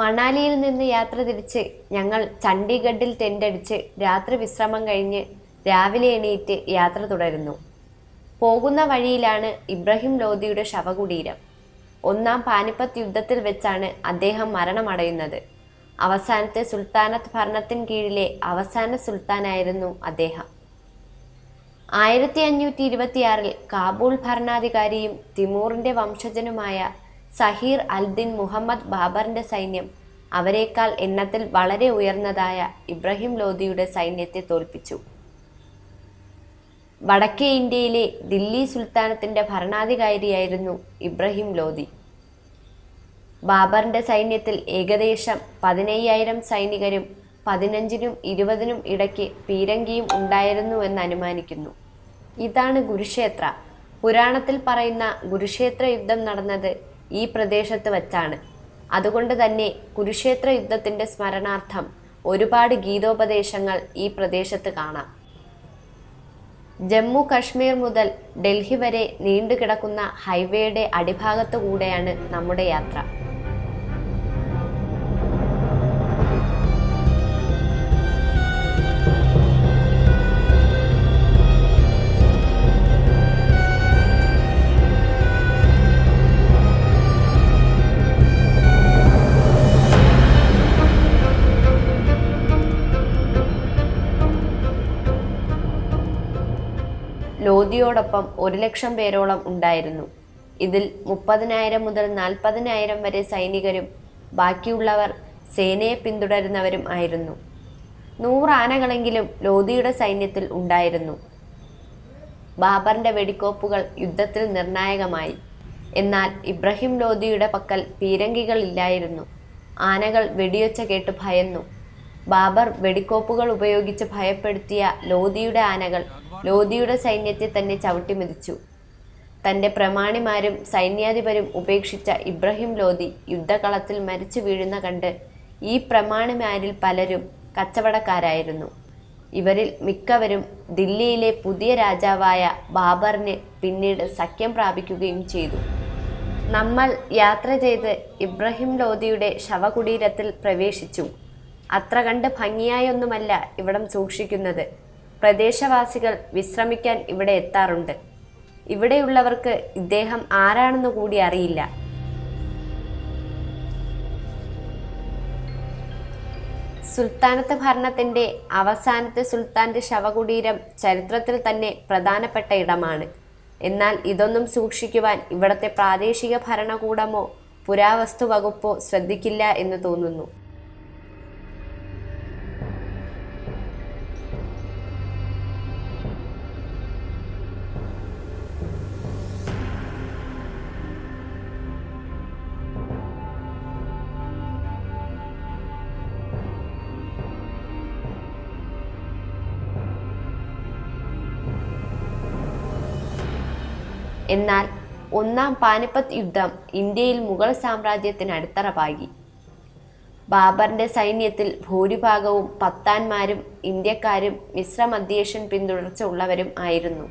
മണാലിയിൽ നിന്ന് യാത്ര തിരിച്ച് ഞങ്ങൾ ചണ്ഡീഗഡിൽ ടെന്റടിച്ച് രാത്രി വിശ്രമം കഴിഞ്ഞ് രാവിലെ എണീറ്റ് യാത്ര തുടരുന്നു. പോകുന്ന വഴിയിലാണ് ഇബ്രാഹിം ലോധിയുടെ ശവകുടീരം. ഒന്നാം പാനിപ്പത്ത് യുദ്ധത്തിൽ വെച്ചാണ് അദ്ദേഹം മരണമടയുന്നത്. അവസാനത്തെ സുൽത്താനത്ത് ഭരണത്തിന് കീഴിലെ അവസാന സുൽത്താനായിരുന്നു അദ്ദേഹം. ആയിരത്തി അഞ്ഞൂറ്റി ഇരുപത്തിയാറിൽ കാബൂൾ ഭരണാധികാരിയും തിമൂറിന്റെ വംശജനുമായ സഹീർ അൽദിൻ മുഹമ്മദ് ബാബറിന്റെ സൈന്യം അവരെക്കാൾ എണ്ണത്തിൽ വളരെ ഉയർന്നതായ ഇബ്രാഹിം ലോധിയുടെ സൈന്യത്തെ തോൽപ്പിച്ചു. വടക്കേ ഇന്ത്യയിലെ ദില്ലി സുൽത്താനത്തിന്റെ ഭരണാധികാരിയായിരുന്നു ഇബ്രാഹിം ലോധി ബാബറിന്റെ സൈന്യത്തിൽ ഏകദേശം പതിനയ്യായിരം സൈനികരും പതിനഞ്ചിനും ഇരുപതിനും ഇടയ്ക്ക് പീരങ്കിയും ഉണ്ടായിരുന്നുവെന്ന് അനുമാനിക്കുന്നു. ഇതാണ് കുരുക്ഷേത്ര പുരാണത്തിൽ പറയുന്ന കുരുക്ഷേത്ര യുദ്ധം നടന്നത് ഈ പ്രദേശത്ത് വച്ചാണ്. അതുകൊണ്ട് തന്നെ കുരുക്ഷേത്ര യുദ്ധത്തിന്റെ സ്മരണാർത്ഥം ഒരുപാട് ഗീതോപദേശങ്ങൾ ഈ പ്രദേശത്ത് കാണാം. ജമ്മു കശ്മീർ മുതൽ ഡൽഹി വരെ നീണ്ടുകിടക്കുന്ന ഹൈവേയുടെ അടിഭാഗത്തു കൂടെയാണ് നമ്മുടെ യാത്ര. ലോധിയോടൊപ്പം ഒരു ലക്ഷം പേരോളം ഉണ്ടായിരുന്നു. ഇതിൽ മുപ്പതിനായിരം മുതൽ നാൽപ്പതിനായിരം വരെ സൈനികരും ബാക്കിയുള്ളവർ സേനയെ പിന്തുടരുന്നവരും ആയിരുന്നു. നൂറ് ആനകളെങ്കിലും ലോധിയുടെ സൈന്യത്തിൽ ഉണ്ടായിരുന്നു. ബാബറിന്റെ വെടിക്കോപ്പുകൾ യുദ്ധത്തിൽ നിർണായകമായി. എന്നാൽ ഇബ്രാഹിം ലോധിയുടെ പക്കൽ പീരങ്കികളില്ലായിരുന്നു ആനകൾ വെടിയൊച്ച കേട്ട് ഭയന്നു. ബാബർ വെടിക്കോപ്പുകൾ ഉപയോഗിച്ച് ഭയപ്പെടുത്തിയ ലോധിയുടെ ആനകൾ ലോധിയുടെ സൈന്യത്തെ തന്നെ ചവിട്ടിമെതിച്ചു തന്റെ പ്രമാണിമാരും സൈന്യാധിപരും ഉപേക്ഷിച്ച ഇബ്രാഹിം ലോധി യുദ്ധകളത്തിൽ മരിച്ചു വീഴുന്ന കണ്ട് ഈ പ്രമാണിമാരിൽ പലരും കച്ചവടക്കാരായിരുന്നു. ഇവരിൽ മിക്കവരും ദില്ലിയിലെ പുതിയ രാജാവായ ബാബറിന് പിന്നീട് സഖ്യം പ്രാപിക്കുകയും ചെയ്തു. നമ്മൾ യാത്ര ചെയ്ത് ഇബ്രാഹിം ലോധിയുടെ ശവകുടീരത്തിൽ പ്രവേശിച്ചു. അത്ര കണ്ട് ഭംഗിയായൊന്നുമല്ല ഇവിടം സൂക്ഷിക്കുന്നത്. പ്രദേശവാസികൾ വിശ്രമിക്കാൻ ഇവിടെ എത്താറുണ്ട്. ഇവിടെയുള്ളവർക്ക് ഇദ്ദേഹം ആരാണെന്ന് കൂടി അറിയില്ല. സുൽത്താനത്ത് ഭരണത്തിന്റെ അവസാനത്തെ സുൽത്താന്റെ ശവകുടീരം ചരിത്രത്തിൽ തന്നെ പ്രധാനപ്പെട്ട ഇടമാണ്. എന്നാൽ ഇതൊന്നും സൂക്ഷിക്കുവാൻ ഇവിടത്തെ പ്രാദേശിക ഭരണകൂടമോ പുരാവസ്തു വകുപ്പോ ശ്രദ്ധിക്കില്ല എന്ന് തോന്നുന്നു. എന്നാൽ ഒന്നാം പാനിപ്പത്ത് യുദ്ധം ഇന്ത്യയിൽ മുഗൾ സാമ്രാജ്യത്തിന് അടിത്തറ പാകി ബാബറിന്റെ സൈന്യത്തിൽ ഭൂരിഭാഗവും പത്താന്മാരും ഇന്ത്യക്കാരും മിശ്രമധ്യേഷ്യൻ പിന്തുടർച്ച ഉള്ളവരും ആയിരുന്നു.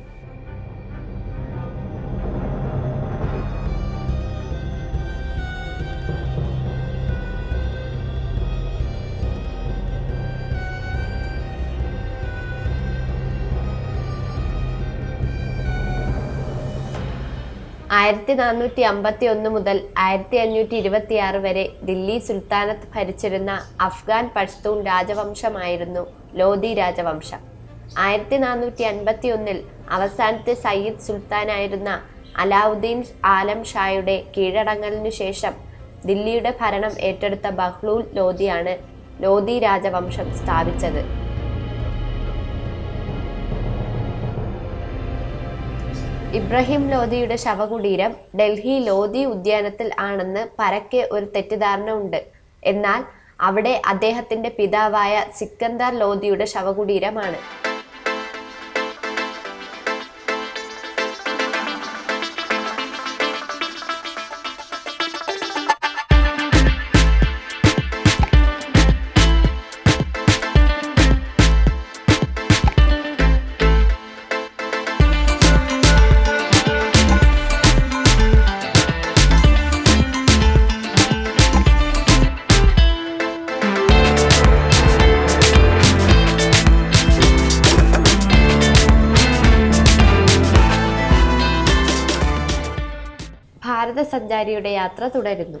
ആയിരത്തി നാനൂറ്റി അമ്പത്തി ഒന്ന് മുതൽ ആയിരത്തി അഞ്ഞൂറ്റി ഇരുപത്തി ആറ് വരെ ദില്ലി സുൽത്താനത്ത് ഭരിച്ചിരുന്ന അഫ്ഗാൻ പഷ്തൂൺ രാജവംശമായിരുന്നു ലോധി രാജവംശം. ആയിരത്തി നാനൂറ്റി അൻപത്തി ഒന്നിൽ അവസാനത്തെ സയ്യിദ് സുൽത്താനായിരുന്ന അലാവുദ്ദീൻ ആലം ഷായുടെ കീഴടങ്ങലിനു ശേഷം ദില്ലിയുടെ ഭരണം ഏറ്റെടുത്ത ബഹ്ലൂൽ ലോധിയാണ് ലോധി രാജവംശം സ്ഥാപിച്ചത്. ഇബ്രാഹിം ലോധിയുടെ ശവകുടീരം ഡൽഹി ലോധി ഉദ്യാനത്തിൽ ആണെന്ന് പരക്കെ ഒരു തെറ്റിദ്ധാരണ ഉണ്ട്. എന്നാൽ അവിടെ അദ്ദേഹത്തിന്റെ പിതാവായ സിക്കന്ദർ ലോധിയുടെ ശവകുടീരമാണ്. ഭാരത സഞ്ചാരിയുടെ യാത്ര തുടരുന്നു